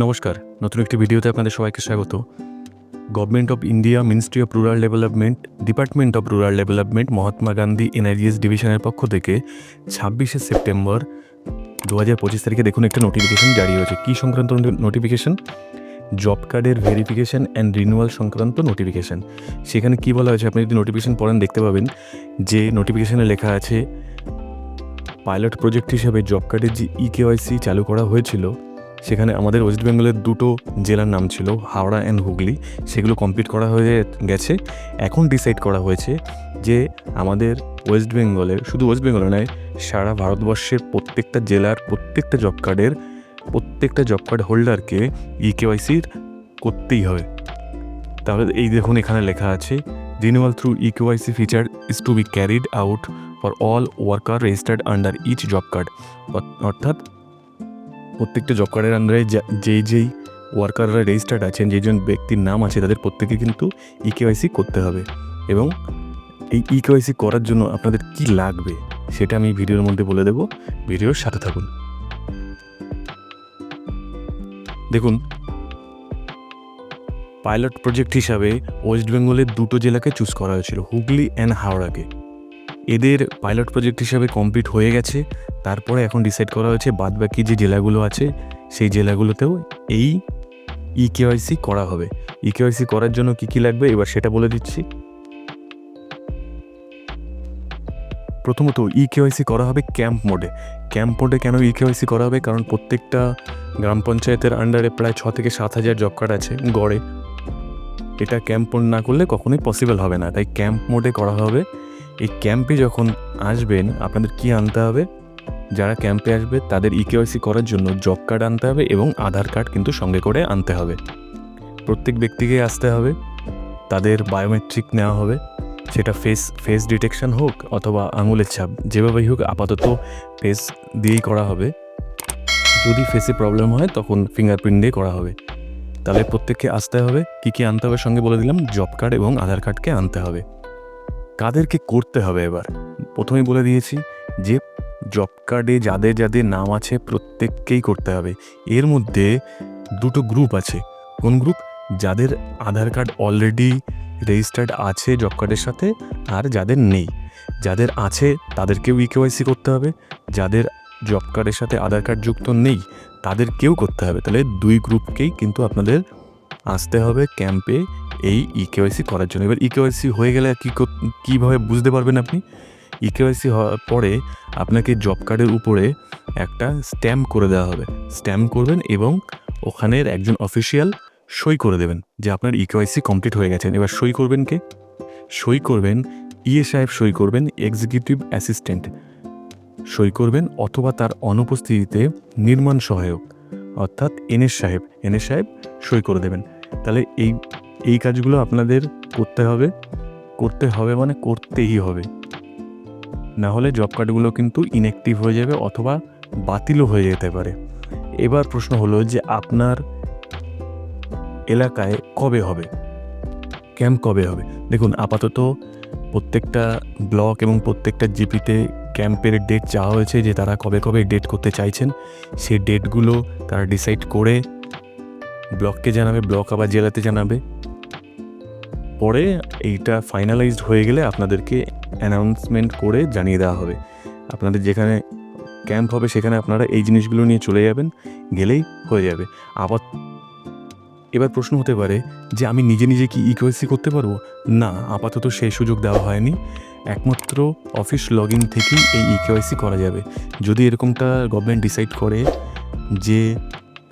নমস্কার, নতুন একটি ভিডিওতে আপনাদের সবাইকে স্বাগত। Government of India ministry of rural development department of rural development Mahatma Gandhi NREGS ডিভিশনের পক্ষ থেকে ছাব্বিশে সেপ্টেম্বর দু হাজার পঁচিশ তারিখে দেখুন একটা নোটিফিকেশন জারি হয়েছে। কী সংক্রান্ত নোটিফিকেশন জব কার্ডের ভেরিফিকেশন অ্যান্ড রিনিউয়াল সংক্রান্ত নোটিফিকেশন সেখানে কী বলা হয়েছে? আপনি যদি নোটিফিকেশন পড়েন, দেখতে পাবেন যে নোটিফিকেশনে লেখা আছে পাইলট প্রজেক্ট হিসাবে জব কার্ডের যে ই কেওয়াইসি চালু করা হয়েছিল সেখানে আমাদের ওয়েস্ট বেঙ্গলের দুটো জেলার নাম ছিল হাওড়া অ্যান্ড হুগলি। সেগুলো কমপ্লিট করা হয়ে গেছে। এখন ডিসাইড করা হয়েছে যে আমাদের ওয়েস্ট বেঙ্গলের শুধু ওয়েস্ট বেঙ্গলে নয়, সারা ভারতবর্ষের প্রত্যেকটা জেলার, প্রত্যেকটা জব কার্ডের প্রত্যেকটা জব কার্ড হোল্ডারকে ই কেওয়াইসির করতেই হবে। তাহলে এই দেখুন এখানে লেখা আছে renewal through e KYC feature is to be carried out for all worker registered under each job card অর্থাৎ প্রত্যেকটা জব কার্ডের আন্ডারে যেই যেই ওয়ার্কাররা রেজিস্টার্ড আছেন যেজন ব্যক্তির নাম আছে, তাদের প্রত্যেকে কিন্তু ই কেওয়াইসি করতে হবে। এবং এই ই কেওয়াইসি করার জন্য আপনাদের কি লাগবে, সেটা আমি ভিডিওর মধ্যে বলে দেবো। ভিডিওর সাথে থাকুন। দেখুন পাইলট প্রজেক্ট হিসাবে ওয়েস্ট বেঙ্গলের দুটো জেলাকে চুজ করা হয়েছিল, হুগলি অ্যান্ড হাওড়াকে। এদের পাইলট প্রজেক্ট হিসাবে কমপ্লিট হয়ে গেছে। তারপরে এখন ডিসাইড করা হয়েছে বাদ বাকি যে জেলাগুলো আছে, সেই জেলাগুলোতেও এই ই কেওয়াইসি করা হবে। ই কেওয়াইসি করার জন্য কী কী লাগবে, এবার সেটা বলে দিচ্ছি। প্রথমত ই কেওয়াইসি করা হবে ক্যাম্প মোডে ক্যাম্প মোডে কেন ই কেওয়াইসি করা হবে? কারণ প্রত্যেকটা গ্রাম পঞ্চায়েতের আন্ডারে প্রায় ছ থেকে সাত হাজার জব কার্ড আছে গড়ে। এটা ক্যাম্প মোড না করলে কখনোই পসিবল হবে না। তাই ক্যাম্প মোডে করা হবে। এই ক্যাম্পে যখন আসবেন, আপনাদের কি আনতে হবে? যারা ক্যাম্পে আসবে, তাদের ইকেওয়াইসি করার জন্য জব কার্ড আনতে হবে এবং আধার কার্ড কিন্তু সঙ্গে করে আনতে হবে। প্রত্যেক ব্যক্তিকে আসতে হবে, তাদের বায়োমেট্রিক নেওয়া হবে, সেটা ফেস ফেস ডিটেকশন হোক অথবা আঙুলের ছাপ, যেভাবেই হোক আপাতত ফেস দিয়েই করা হবে। যদি ফেসে প্রবলেম হয়, তখন ফিঙ্গারপ্রিন্ট দিয়ে করা হবে। তাহলে প্রত্যেককে আসতে হবে, কী কী আনতে হবে সঙ্গে বলে দিলাম জব কার্ড এবং আধার কার্ডকে আনতে হবে। কাদেরকে করতে হবে এবার? প্রথমেই বলে দিয়েছি যে জব কার্ডে যাদের যাদের নাম আছে প্রত্যেককেই করতে হবে। এর মধ্যে দুটো গ্রুপ আছে। কোন গ্রুপ যাদের আধার কার্ড অলরেডি রেজিস্টার্ড আছে জব কার্ডের সাথে আর যাদের নেই। যাদের আছে তাদেরকেও ইকেওয়াইসি করতে হবে। যাদের জব কার্ডের সাথে আধার কার্ড যুক্ত নেই, তাদেরকেও করতে হবে। তাহলে দুই গ্রুপকেই কিন্তু আপনাদের আসতে হবে ক্যাম্পে এই ইকেওয়াইসি করার জন্য। এবার ইকেওয়াইসি হয়ে গেলে কী কীভাবে বুঝতে পারবেন আপনি? ইকেওয়াইসি হওয়ার পরে আপনাকে জব কার্ডের উপরে একটা স্ট্যাম্প করে দেওয়া হবে। স্ট্যাম্প করবেন এবং ওখানের একজন অফিসিয়াল সই করে দেবেন যে আপনার ইকেওয়াইসি কমপ্লিট হয়ে গেছেন এবার সই করবেন কে? সই করবেন ইএ সাহেব, সই করবেন এক্সিকিউটিভ অ্যাসিস্ট্যান্ট সই করবেন অথবা তার অনুপস্থিতিতে নির্মাণ সহায়ক, অর্থাৎ এনএস সাহেব। এনএস সাহেব সই করে দেবেন। তাহলে এই এই কাজগুলো আপনাদের করতে হবে। করতে হবে মানে করতেই হবে। না হলে জব কার্ডগুলো কিন্তু ইনঅ্যাক্টিভ হয়ে যাবে অথবা বাতিলও হয়ে যেতে পারে। এবার প্রশ্ন হলো যে আপনার এলাকায় কবে হবে? ক্যাম্প কবে হবে? দেখুন, আপাতত প্রত্যেকটা ব্লক এবং প্রত্যেকটা জিপিতে ক্যাম্পের ডেট চাওয়া হয়েছে যে তারা কবে কবে ডেট করতে চাইছেন। সেই ডেটগুলো তারা ডিসাইড করে ব্লককে জানাবে, ব্লক আবার জেলাতে জানাবে। পরে এইটা ফাইনালাইজড হয়ে গেলে আপনাদেরকে অ্যানাউন্সমেন্ট করে জানিয়ে দেওয়া হবে। আপনাদের যেখানে ক্যাম্প হবে সেখানে আপনারা এই জিনিসগুলো নিয়ে চলে যাবেন, গেলেই হয়ে যাবে। আবার এবার প্রশ্ন হতে পারে যে আমি নিজে নিজে কি ইকোয়েসি করতে পারব? না, আপাতত সেই সুযোগ দেওয়া হয়নি। একমাত্র অফিস লগ ইন থেকেই এই ইকেওয়াইসি করা যাবে। যদি এরকমটা গভর্নমেন্ট ডিসাইড করে যে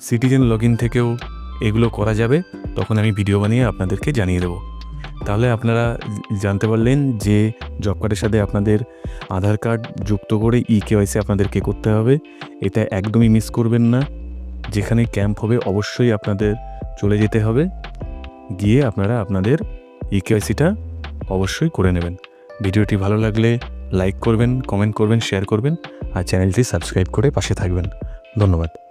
সিটিজেন লগ ইন থেকেও এগুলো করা যাবে, তখন আমি ভিডিও বানিয়ে আপনাদেরকে জানিয়ে দেবো। তাহলে আপনারা জানতে পারলেন যে জব কার্ডের সাথে আপনাদের আধার কার্ড যুক্ত করে ই কেওয়াইসি আপনাদেরকে করতে হবে। এটা একদমই মিস করবেন না। যেখানে ক্যাম্প হবে অবশ্যই আপনাদের চলে যেতে হবে। গিয়ে আপনারা আপনাদের ই কেওয়াইসিটা অবশ্যই করে নেবেন। ভিডিওটি ভালো লাগলে লাইক করবেন, কমেন্ট করবেন, শেয়ার করবেন আর চ্যানেলটি সাবস্ক্রাইব করে পাশে থাকবেন। ধন্যবাদ।